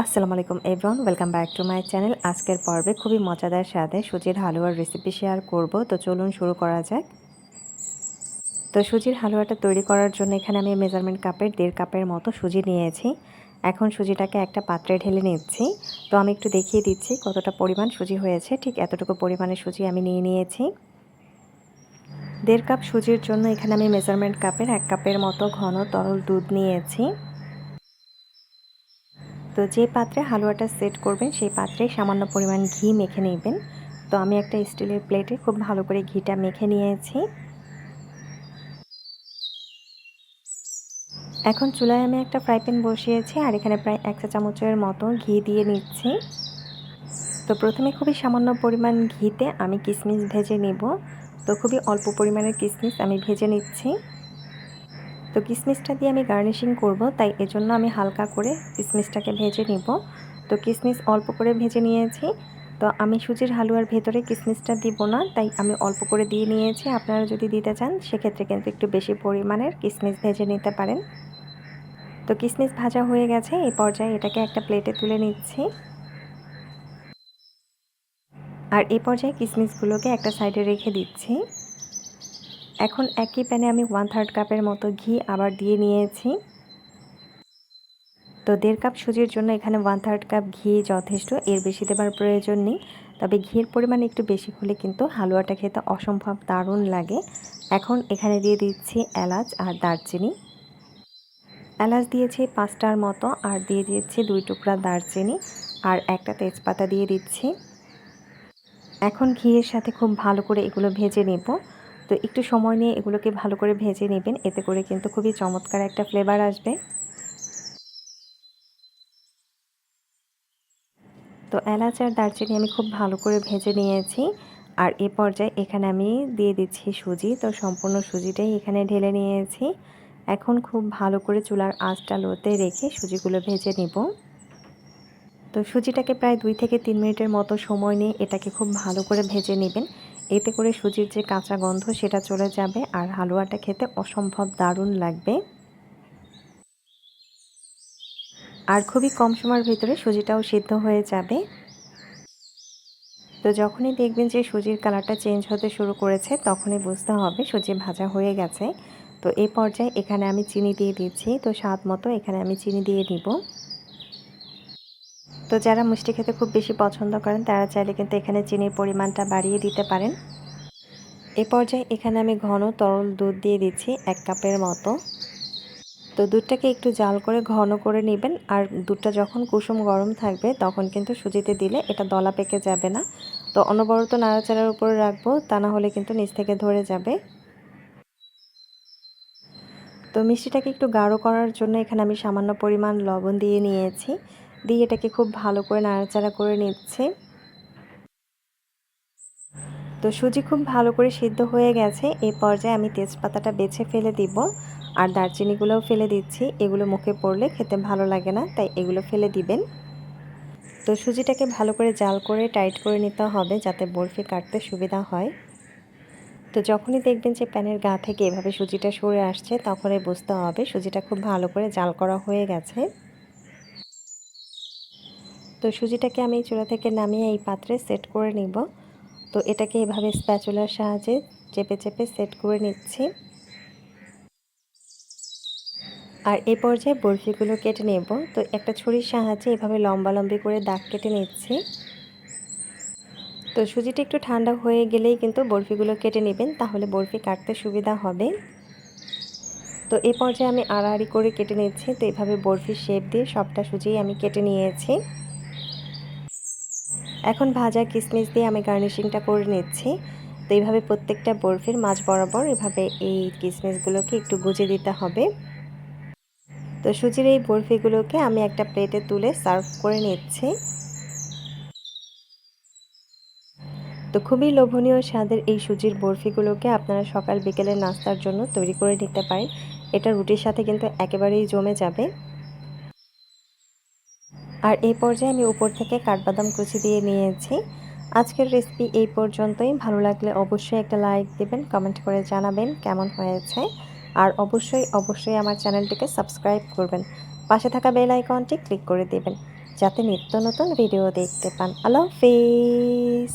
আসসালামু আলাইকুম everyone welcome back to my channel আজকের পর্বে খুবই মজাদার স্বাদে সুজির হালুয়ার রেসিপি শেয়ার করব। তো চলুন শুরু করা যাক। তো সুজির হালুয়াটা তৈরি করার জন্য এখানে আমি মেজারমেন্ট কাপের দেড় কাপের মতো সুজি নিয়েছি। এখন সুজিটাকে একটা পাত্রে ঢেলে নিচ্ছি। তো আমি একটু দেখিয়ে দিচ্ছি কতটা পরিমাণ সুজি হয়েছে। ঠিক এতটুকু পরিমাণে সুজি আমি নিয়ে নিয়েছি। দেড় কাপ সুজির জন্য এখানে আমি মেজারমেন্ট কাপের এক কাপের মতো ঘন তরল দুধ নিয়েছি। তো যে পাত্রে হালুয়াটা সেট করবেন, সেই পাত্রে সামান্য পরিমাণ ঘি মেখে নেবেন। তো আমি একটা স্টিলের প্লেটে খুব ভালো করে ঘিটা মেখে নিয়েছি। এখন চুলায় আমি একটা ফ্রাই প্যান বসিয়েছি আর এখানে প্রায় এক চা চামচের মতো ঘি দিয়ে নিচ্ছি। তো প্রথমে খুবই সামান্য পরিমাণ ঘিতে আমি কিশমিশ ভেজে নেব। তো খুবই অল্প পরিমাণের কিশমিশ আমি ভেজে নিচ্ছি। তো কিশমিশটা দিয়ে আমি গার্নিশিং করব, তাই এজন্য আমি হালকা করে কিশমিশটাকে ভেজে নিব। তো কিশমিশ অল্প করে ভেজে নিয়েছি। তো আমি সুজির হালুয়ার ভেতরে কিশমিশটা দিব না, তাই আমি অল্প করে দিয়ে নিয়েছি। আপনারা যদি দিতে চান, সেক্ষেত্রে কিন্তু একটু বেশি পরিমাণের কিশমিশ ভেজে নিতে পারেন। তো কিশমিশ ভাজা হয়ে গেছে, এই পর্যায়ে এটাকে একটা প্লেটে তুলে নিচ্ছি। আর এই পর্যায়ে কিশমিশগুলোকে একটা সাইডে রেখে দিচ্ছি। এখন একই প্যানে আমি ওয়ান থার্ড কাপের মতো ঘি আবার দিয়ে নিয়েছি। তো দেড় কাপ সুজির জন্য এখানে ওয়ান থার্ড কাপ ঘি যথেষ্ট, এর বেশি দেবার প্রয়োজন নেই। তবে ঘির পরিমাণ একটু বেশি হলে কিন্তু হালুয়াটা খেতে অসম্ভব দারুণ লাগে। এখন এখানে দিয়ে দিচ্ছি এলাচ আর দারচিনি। এলাচ দিয়েছি পাঁচটার মতো আর দিয়ে দিয়েছি দুই টুকরা দারচিনি আর একটা তেজপাতা দিয়ে দিচ্ছি। এখন ঘিয়ের সাথে খুব ভালো করে এগুলো ভেজে নেব। তো একটু সময় নিয়ে এগুলোকে ভালো করে ভেজে নেবেন। এতে করে কিন্তু খুবই চমৎকার একটা ফ্লেভার আসবে। তো এলাচ আর দারচিনি আমি খুব ভালো করে ভেজে নিয়েছি। আর এ পর্যায়ে এখানে আমি দিয়ে দিচ্ছি সুজি। তো সম্পূর্ণ সুজিটাই এখানে ঢেলে নিয়েছি। এখন খুব ভালো করে চুলার আঁচটা লোতে রেখে সুজিগুলো ভেজে নিব। তো সুজিটাকে প্রায় দুই থেকে তিন মিনিটের মতো সময় নিয়ে এটাকে খুব ভালো করে ভেজে নেবেন। এতে করে সুজির যে কাঁচা গন্ধ সেটা চলে যাবে আর হালুয়াটা খেতে অসম্ভব দারুণ লাগবে। আর খুবই কম সময়ের ভিতরে সুজিটাও সিদ্ধ হয়ে যাবে। তো যখনই দেখবেন যে সুজির কালারটা চেঞ্জ হতে শুরু করেছে, তখনই বুঝতে হবে সুজি ভাজা হয়ে গেছে। তো এই পর্যায়ে এখানে আমি চিনি দিয়ে দিচ্ছি। তো স্বাদ মতো এখানে আমি চিনি দিয়ে দিব। তো যারা মিষ্টি খেতে খুব বেশি পছন্দ করেন, তারা চাইলে কিন্তু এখানে চিনির পরিমাণটা বাড়িয়ে দিতে পারেন। এ পর্যায়ে এখানে আমি ঘন তরল দুধ দিয়ে দিচ্ছি এক কাপের মতো। তো দুধটাকে একটু জাল করে ঘন করে নেবেন, আর দুধটা যখন কুসুম গরম থাকবে, তখন কিন্তু সুজিতে দিলে এটা দলা পেকে যাবে না। তো অনবরত নাড়াচাড়ার উপরে রাখব, তা না হলে কিন্তু নিচ থেকে ধরে যাবে। তো মিষ্টিটাকে একটু গাঢ় করার জন্য এখানে আমি সামান্য পরিমাণ লবণ দিয়ে নিয়েছি। দিয়ে এটাকে খুব ভালো করে নাড়াচাড়া করে নিচ্ছে। তো সুজি খুব ভালো করে সিদ্ধ হয়ে গেছে। এই পর্যায়ে আমি তেজপাতাটা বেছে ফেলে দিব। আর দারচিনিগুলোও ফেলে দিচ্ছি। এগুলো মুখে পড়লে খেতে ভালো লাগে না, তাই এগুলো ফেলে দিবেন। তো সুজিটাকে ভালো করে জাল করে টাইট করে নিতে হবে যাতে বরফি কাটতে সুবিধা হয়। তো যখনই দেখবেন যে প্যানের গা থেকে এভাবে সুজিটা সরে আসছে, তখনই বুঝতে হবে সুজিটা খুব ভালো করে জাল করা হয়ে গেছে। তো সুজিটাকে আমি চুলা থেকে নামিয়ে এই পাত্রে সেট করে নিব। তো এটাকে এভাবে স্প্যাচুলার সাহায্যে চেপে চেপে সেট করে নিচ্ছি। আর এই পর্যায়ে বরফিগুলো কেটে নেব। তো একটা ছুরির সাহায্যে এভাবে লম্বা লম্বি করে দাগ কেটে নিচ্ছি। তো সুজিটা একটু ঠান্ডা হয়ে গেলেই কিন্তু বরফিগুলো কেটে নেবেন, তাহলে বরফি কাটতে সুবিধা হবে। তো এই পর্যায়ে আমি আড়াআড়ি করে কেটে নিচ্ছি। তো এইভাবে বরফির শেপ দিয়ে সবটা সুজিই আমি কেটে নিয়েছি। এখন ভাজা কিশমিশ দিয়ে আমি গার্নিশিংটা করে নিচ্ছি। তো এইভাবে প্রত্যেকটা বরফির মাছ বরাবর এভাবে এই কিশমিশগুলোকে একটু গুজে দিতে হবে। তো সুজির এই বরফিগুলোকে আমি একটা প্লেটে তুলে সার্ভ করে নিচ্ছি। তো খুবই লোভনীয় স্বাদের এই সুজির বরফিগুলোকে আপনারা সকাল বিকেলের নাস্তার জন্য তৈরি করে নিতে পারেন। এটা রুটির সাথে কিন্তু একেবারেই জমে যাবে। আর এই পর্যায়ে আমি উপর থেকে কাঠবাদাম কুচি দিয়ে নিয়েছি। আজকের রেসিপি এই পর্যন্তই। ভালো লাগলে অবশ্যই একটা লাইক দেবেন কমেন্ট করে জানাবেন কেমন হয়েছে। আর অবশ্যই অবশ্যই আমার চ্যানেলটিকে সাবস্ক্রাইব করবেন। পাশে থাকা বেল আইকনটি ক্লিক করে দেবেন, যাতে নিত্য নতুন ভিডিও দেখতে পান। আল্লাহ হাফিজ!